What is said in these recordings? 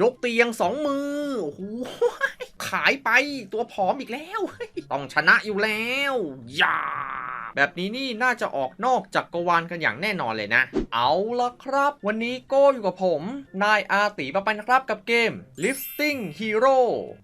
ยกเตียงสองมือโอ้โหขายไปตัวผอมอีกแล้ว ต้องชนะอยู่แล้ว อย่า แบบนี้นี่น่าจะออกนอกจักกรวาลกันอย่างแน่นอนเลยนะ เอาละครับ วันนี้โก้อยู่กับผม นายอาตีปะปันะครับกับเกม Lifting Hero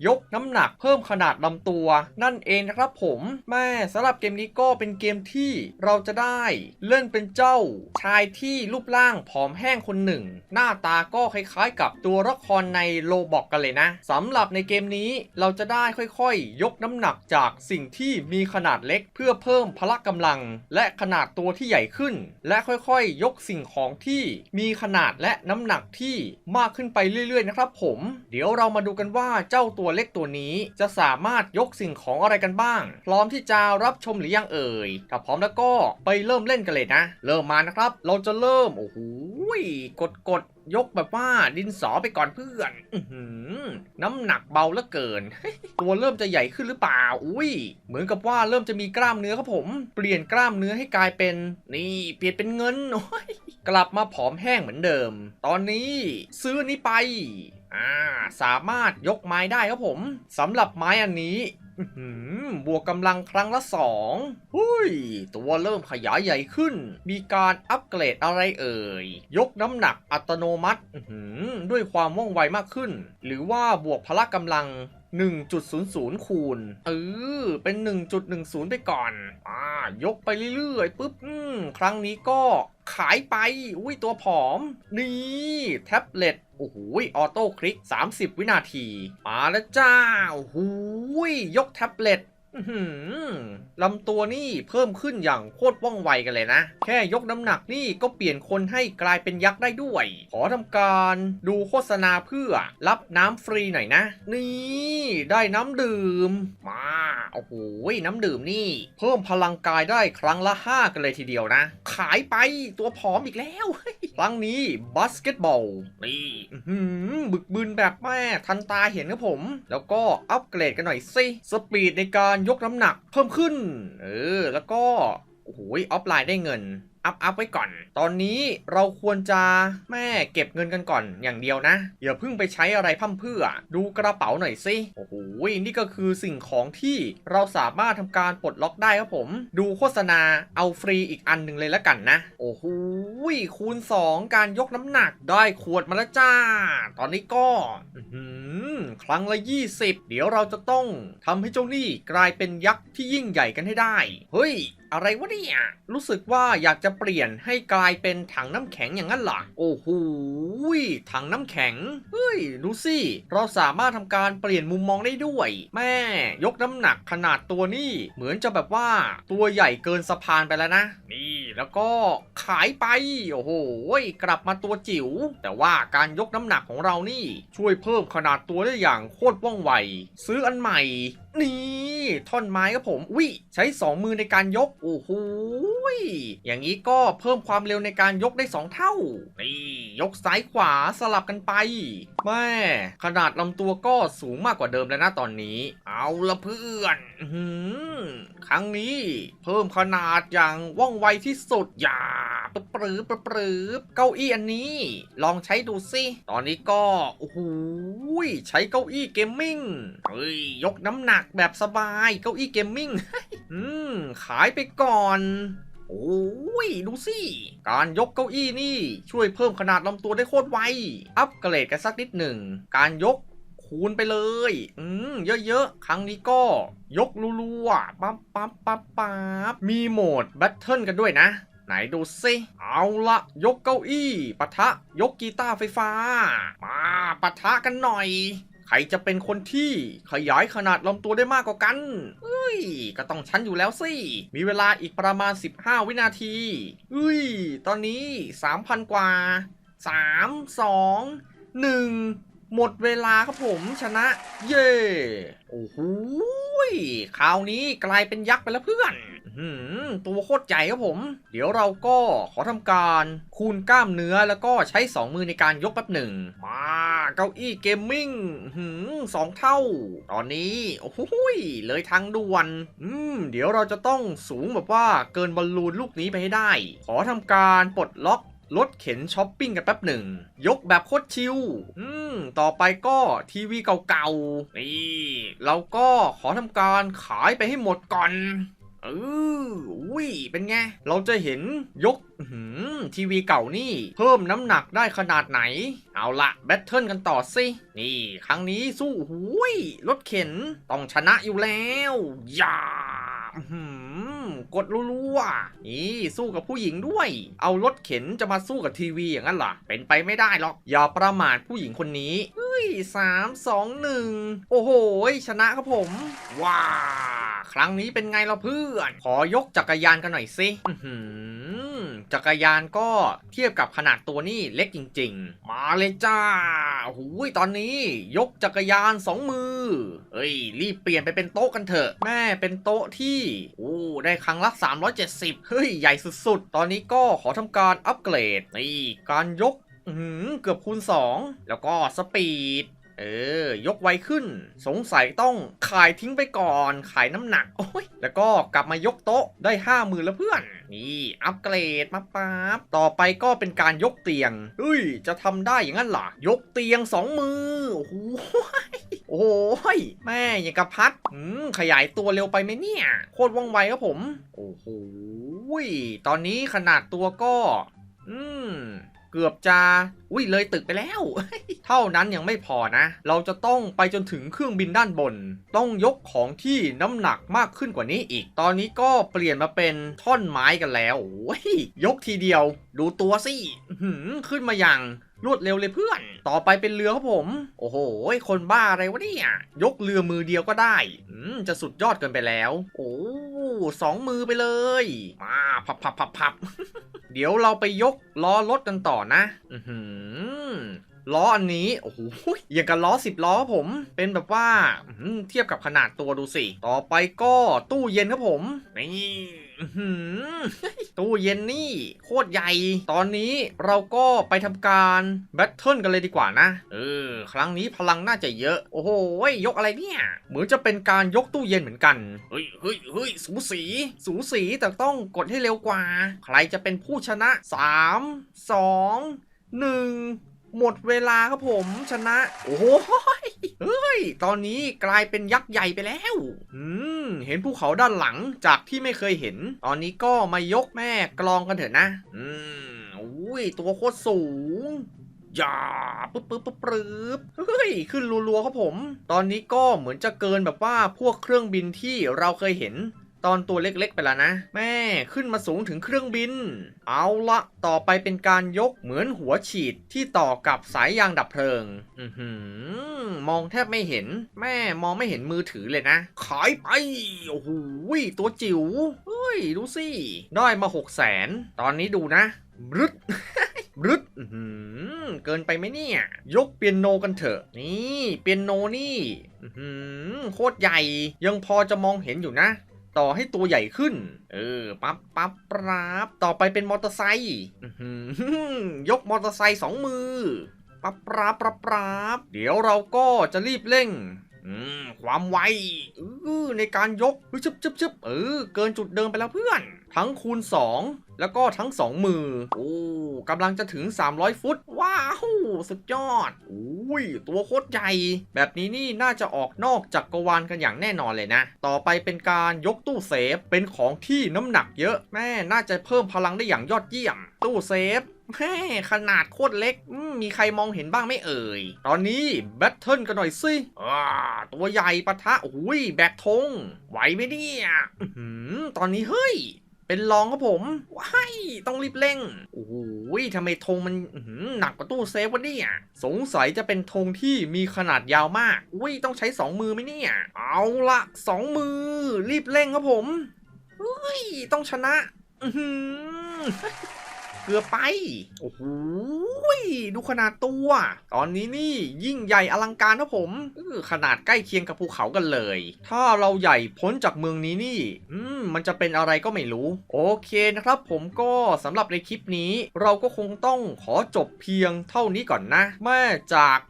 ยกน้ำหนักเพิ่มขนาดลำตัว นั่นเองนะครับผมแม่สำหรับเกมนี้ก็เป็นเกมที่เราจะได้เล่นเป็นเจ้า ชายที่รูปร่างผอมแห้งคนหนึ่ง หน้าตาก็คล้ายๆ กับตัวละครในโลบอกกันเลยนะสำหรับในเกมนี้เราจะได้ค่อยๆ ยกน้ำหนักจากสิ่งที่มีขนาดเล็กเพื่อเพิ่มพละกำลัง และขนาดตัวที่ใหญ่ขึ้น และค่อยๆ ยกสิ่งของที่มีขนาดและน้ำหนักที่มากขึ้นไปเรื่อยๆนะครับผม เดี๋ยวเรามาดูกันว่าเจ้าตัวเล็กตัวนี้จะสามารถยกสิ่งของอะไรกันบ้าง พร้อมที่จะรับชมหรือยังเอ่ย ถ้าพร้อมแล้วก็ไปเริ่มเล่นกันเลยนะ เริ่มมานะครับ เราจะเริ่ม โอ้โหกดกด ยกแบบว่าดินสอไปก่อนเพื่อนอน้ำหนักเบาเหลือเกิน ตัวเริ่มจะใหญ่ขึ้นหรือเปล่า อุ้ย เหมือนกับว่าเริ่มจะมีกล้ามเนื้อครับผม เปลี่ยนกล้ามเนื้อให้กลายเป็น นี่เปลี่ยนเป็นเงินโอ้ยกลับมาผอมแห้งเหมือนเดิม ตอนนี้ซื้อนี้ไป อ่า สามารถยกไม้ได้ครับผมสำหรับไม้อันนี้ บวกกำลังครั้งละสองหุยตัวเริ่มขยายใหญ่ขึ้น มีการอัปเกรดอะไรเอ่ย ยกน้ำหนักอัตโนมัติด้วยความว่องไวมากขึ้น หรือว่าบวกพละกำลัง 1.00 คูณ เออ เป็น 1.10 ไปก่อน อ่า ยกไปเรื่อยๆปุ๊บครั้งนี้ก็ขายไป อุ้ยตัวผอม นี่ แท็บเล็ต โอ้โหออโต้คลิก 30 วินาที มาแล้วจ้า โอ้โหยกแท็บเล็ตลำตัวนี่เพิ่มขึ้นอย่างโคตรว่องไวกันเลยนะ แค่ยกน้ำหนักนี่ก็เปลี่ยนคนให้กลายเป็นยักษ์ได้ด้วย ขอทำการดูโฆษณาเพื่อรับน้ำฟรีหน่อยนะ นี่ได้น้ำดื่ม มาโอ้โหน้ำดื่มนี่ เพิ่มพลังกายได้ครั้งละ 5 กันเลยทีเดียวนะ ขายไปตัวผอมอีกแล้ว ครั้งนี้บาสเกตบอลนี่อื้อหือบึกบึนแบบแม่ทันตาเห็นครับผม แล้วก็อัปเกรดกันหน่อยสิ สปีดในการยกน้ำหนักเพิ่มขึ้น เออ แล้วก็โอ้โหออฟไลน์ได้เงิน อัพอัพไว้ก่อน ตอนนี้เราควรจะแม่เก็บเงินกันก่อนอย่างเดียวนะ อย่าเพิ่งไปใช้อะไรพั่มเพื่อ ดูกระเป๋าหน่อยสิ โอ้โห นี่ก็คือสิ่งของที่เราสามารถทำการปลดล็อกได้ครับผม ดูโฆษณาเอาฟรีอีกอันหนึ่งเลยละกันนะ โอ้โห คูณ 2 การยกน้ำหนักได้ขวดมาแล้วจ้า ตอนนี้ก็ อื ครั้งละ 20 เดี๋ยวเราจะต้องทำให้เจ้านี่กลายเป็นยักษ์ที่ยิ่งใหญ่กันให้ได้ เฮ้ย อะไรวะเนี่ย รู้สึกว่าอยากจะเปลี่ยนให้กลายเป็นถังน้ำแข็งอย่างนั้นหรอโอ้โหถังน้ำแข็ง เฮ้ย ดูสิ เราสามารถทำการเปลี่ยนมุมมองได้ด้วย แม่ ยกน้ำหนักขนาดตัวนี่เหมือนจะแบบว่าตัวใหญ่เกินสะพานไปแล้วนะ นี่แล้วก็ขายไป โอ้โหกลับมาตัวจิ๋ว แต่ว่าการยกน้ำหนักของเรานี่ช่วยเพิ่มขนาดตัวได้อย่างโคตรว่องไว ซื้ออันใหม่ นี่ท่อนไม้ครับผมวิใช้ 2 มือในการยก โอ้โหอย่างนี้ก็เพิ่มความเร็วในการยกได้ 2 เท่า นี่ยกซ้ายขวาสลับกันไป แม่ ขนาดลำตัวก็สูงมากกว่าเดิมแล้วนะตอนนี้ เอาละเพื่อนอครั้งนี้ เพิ่มขนาดอย่างว่องไวที่สุดอย่า ปะปรือปะปรือเก้าอี้อันนี้ ลองใช้ดูสิ ตอนนี้ก็โอ้โหใช้เก้าอี้เกมมิ่งเฮ้ยยกน้ำหนักแบบสบายเก้าอี้เกมมิ่งอืมขายไปก่อนโอ้ย ดูสิ การยกเก้าอี้นี่ ช่วยเพิ่มขนาดลำตัวได้โคตรไว อัปเกรดกันสักนิดหนึ่ง การยกคูณไปเลย อืม เยอะๆ ครั้งนี้ก็ยกรัวๆปั๊บปั๊บปั๊บปั๊บมีโหมดแบทเทิลกันด้วยนะ ไหนดูสิเอาละยกเก้าอี้ปะทะยกกีตาร์ไฟฟ้า มาปะทะกันหน่อย ใครจะเป็นคนที่ขยายขนาดลำตัวได้มากกว่ากันเอ้ย ก็ต้องฉันอยู่แล้วสิ มีเวลาอีกประมาณ 15 วินาทีเอ้ย ตอนนี้ 3,000 กว่า 3 2 1 หมดเวลาครับผมชนะ เย่โอ้โหคราวนี้กลายเป็นยักษ์ไปแล้วเพื่อน ตัวโคตรใหญ่ครับผม เดี๋ยวเราก็ขอทำการคูณกล้ามเนื้อแล้วก็ใช้ 2 มือในการยกแป๊บหนึ่ง มาเก้าอี้เกมมิ่งหือสองเท่า ตอนนี้ โอ้โหเลยทางด่วน อืม เดี๋ยวเราจะต้องสูงแบบว่าเกินบอลลูนลูกนี้ไปให้ได้ ขอทำการปลดล็อกรถเข็นช้อปปิ้งกันแป๊บหนึ่ง ยกแบบโคตรชิลอืม ต่อไปก็ทีวีเก่าๆ นี่ เราก็ขอทำการขายไปให้หมดก่อน เอออุ้ยเป็นไง เราจะเห็นยกหือทีวีเก่านี่ เพิ่มน้ำหนักได้ขนาดไหน เอาละแบทเทิลกันต่อสิ นี่ ครั้งนี้สู้หุยรถเข็น ต้องชนะอยู่แล้วอย่าหือกดรัวๆนี่สู้กับผู้หญิงด้วย เอารถเข็นจะมาสู้กับทีวีอย่างนั้นเหรอเป็นไปไม่ได้หรอก อย่าประมาทผู้หญิงคนนี้ ยสามสองหนึ่งโอ้โห ชนะครับผม ว้า ครั้งนี้เป็นไงเราเพื่อน ขอยกจักรยานกันหน่อยสิจักรยานก็เทียบกับขนาดตัวนี่เล็กจริง ๆ มาเลยจ้าหูยตอนนี้ ยกจักรยานสองมือเฮ้ย รีบเปลี่ยนไปเป็นโต๊ะกันเถอะ แม่เป็นโต๊ะที่โอ้ได้ครั้งละ 370 เฮ้ย ใหญ่สุดๆ ตอนนี้ก็ขอทำการอัปเกรดนี่การยก เกือบคูณ 2 แล้วก็สปีด เออ ยกไวขึ้น สงสัยต้องขายทิ้งไปก่อน ขายน้ำหนัก โอ้ย แล้วก็กลับมายกโต๊ะได้ห้าหมื่นแล้วเพื่อน นี่ อัปเกรดมาปั๊บ ต่อไปก็เป็นการยกเตียงเฮ้ย จะทำได้อย่างนั้นเหรอยกเตียงสองมือ โอ้โหโอ้ยแม่อย่างกับพัดอืมขยายตัวเร็วไปไหมเนี่ย โคตรว่องไวครับผม โอ้โหตอนนี้ขนาดตัวก็ อืม เกือบจะอุ้ยเลยตึกไปแล้ว เท่านั้นยังไม่พอนะ เราจะต้องไปจนถึงเครื่องบินด้านบน ต้องยกของที่น้ำหนักมากขึ้นกว่านี้อีก ตอนนี้ก็เปลี่ยนมาเป็นท่อนไม้กันแล้วโอ้ยยกทีเดียว ดูตัวสิขึ้นมาอย่างรวดเร็วเลยเพื่อน ต่อไปเป็นเรือครับผม โอ้โห คนบ้าอะไรวะเนี่ย ยกเรือมือเดียวก็ได้ จะสุดยอดเกินไปแล้ว โอ้ สองมือไปเลย มาพับพับพับพับเดี๋ยวเราไปยกล้อรถกันต่อนะอือหือล้ออันนี้โอ้โหอย่างกับล้อสิบล้อครับผม เป็นแบบว่าอื้อหือเทียบกับขนาดตัวดูสิ ต่อไปก็ตู้เย็นครับผมนี่ อื้อหือตู้เย็นนี่ โคตรใหญ่ ตอนนี้เราก็ไปทำการแบทเทิลกันเลยดีกว่านะ เออ ครั้งนี้พลังน่าจะเยอะ โอ้โหยกอะไรเนี่ย เหมือนจะเป็นการยกตู้เย็นเหมือนกัน เฮ้ยเฮ้ยเฮ้ยสูสี สูสีแต่ต้องกดให้เร็วกว่า ใครจะเป็นผู้ชนะ 3 2 1 หมดเวลาครับผมชนะ โอ้โหเฮ้ย ตอนนี้กลายเป็นยักษ์ใหญ่ไปแล้ว อืม เห็นภูเขาด้านหลังจากที่ไม่เคยเห็น ตอนนี้ก็มายกแม่กลองกันเถอะนะ อืมอุ้ย ตัวโคตรสูงอย่าปึ๊บปึ๊บปึ๊บปึ๊บเฮ้ย ขึ้นรัวๆครับผม ตอนนี้ก็เหมือนจะเกินแบบว่าพวกเครื่องบินที่เราเคยเห็น ตอนตัวเล็กๆไปแล้วนะ แม่ขึ้นมาสูงถึงเครื่องบิน เอาละต่อไปเป็นการยกเหมือนหัวฉีดที่ต่อกับสายยางดับเพลิง อือหือมองแทบไม่เห็น แม่มองไม่เห็นมือถือเลยนะ ขายไป โอ้โหตัวจิ๋วเฮ้ย ดูสิ ได้มาหกแสนตอนนี้ดูนะบรึดบรึดอือหือเกินไปไหมเนี่ย ยกเปียโนกันเถอะ นี่ เปียโนนี่อือหือโคตรใหญ่ ยังพอจะมองเห็นอยู่นะ ต่อให้ตัวใหญ่ขึ้น เออ ปั๊บปั๊บปราบต่อไปเป็นมอเตอร์ไซค์ยกมอเตอร์ไซค์สองมือ ปั๊บปราบปราบปรับเดี๋ยวเราก็จะรีบเร่งความไวในการยกชึบชึบชึบเออ เกินจุดเดิมไปแล้วเพื่อน ทั้งคูณ 2 แล้วก็ทั้ง 2 มือ โอ้กำลังจะถึง 300 ฟุต ว้าว สุดยอดอุ้ย ตัวโคตรใหญ่ แบบนี้นี่น่าจะออกนอกจักรวาลกันอย่างแน่นอนเลยนะ ต่อไปเป็นการยกตู้เซฟ เป็นของที่น้ำหนักเยอะ แม่น่าจะเพิ่มพลังได้อย่างยอดเยี่ยม ตู้เซฟแม่ขนาดโคตรเล็กอืมมีใครมองเห็นบ้างไหม่เอ่ย ตอนนี้แบทเทิลกันหน่อยสิอ่าตัวใหญ่ปะทะโอ้ยแบกธงไหวไหมเนี่ยอื้อหือตอนนี้เฮ้ย เป็นรองครับผม ว้าย ต้องรีบเร่ง โอ้โหทำไมธงมันหนักกว่าตู้เซฟวะเนี่ย สงสัยจะเป็นธงที่มีขนาดยาวมาก อุ้ย ต้องใช้สองมือไหมเนี่ย เอาละสองมือ รีบเร่งครับผมเฮ้ย ต้องชนะอือเกือบไป โอ้โห ยดูขนาดตัว ตอนนี้นี่ยิ่งใหญ่อลังการนะผมออขนาดใกล้เคียงกับภูเขากันเลย ถ้าเราใหญ่พ้นจากเมืองนี้นี่ อืมมันจะเป็นอะไรก็ไม่รู้ โอเคนะครับผมก็สำหรับในคลิปนี้ เราก็คงต้องขอจบเพียงเท่านี้ก่อนนะแม่จาก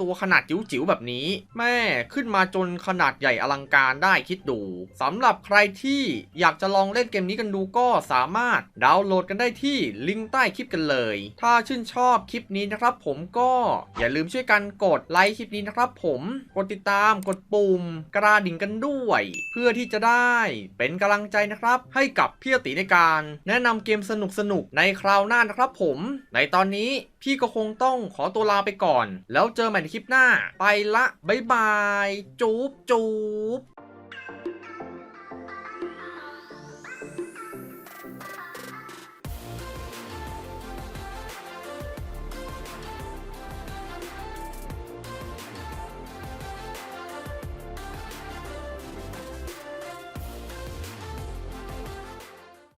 ตัวขนาดจิ๋วๆแบบนี้ แม่ขึ้นมาจนขนาดใหญ่อลังการได้คิดดูสำหรับใครที่อยากจะลองเล่นเกมนี้กันดูก็สามารถดาวน์โหลดกันได้ที่ลิงก์ใต้คลิปกันเลย ถ้าชื่นชอบอบคลิปนี้นะครับ ผมก็อย่าลืมช่วยกันกดไลค์คลิปนี้นะครับ ผมกดติดตามกดปุ่มกระดิ่งกันด้วย เพื่อที่จะได้เป็นกำลังใจนะครับ ให้กับพี่ติในการ แนะนำเกมสนุกๆในคราวหน้านะครับ ผมในตอนนี้พี่ก็คงต้องขอตัวลาไปก่อน แล้วเจอใหม่ในคลิปหน้า ไปละบ๊ายบาย จูบจูบ